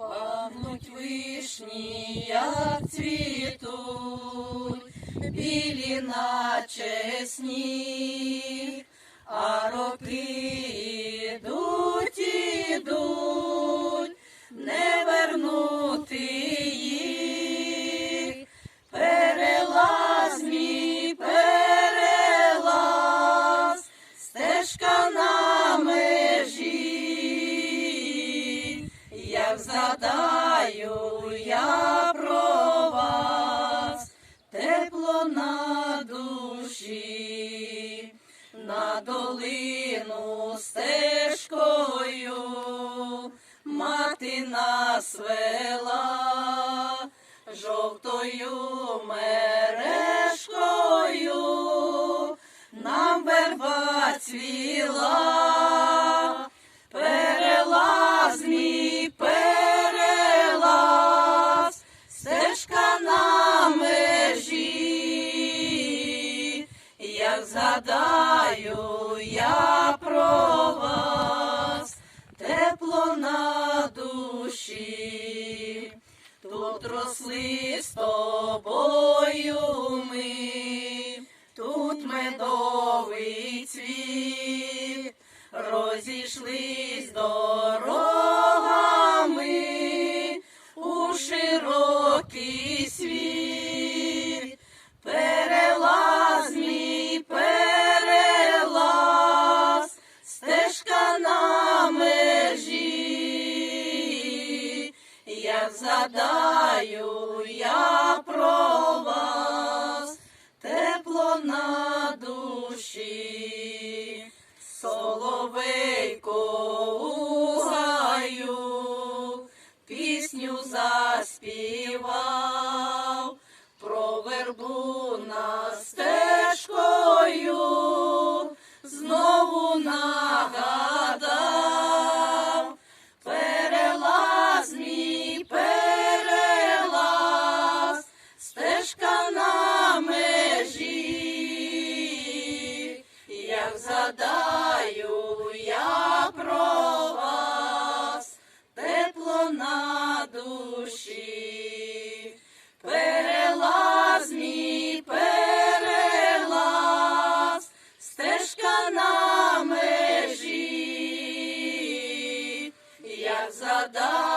Пахнуть вишні, як цвітуть, білі наче сніг, а роки ідуть, як згадаю я про вас, тепло на душі, на долину стежкою, мати нас вела жовтою згадаю я про вас, тепло на душі. Тут росли з тобою ми, тут медовий цвіт, розійшлись дорогами як згадаю я про вас, тепло на душі, соловейко у гаю, пісню заспівав. згадаю я про вас, тепло на душі, перелаз мій стежка на як згадаю.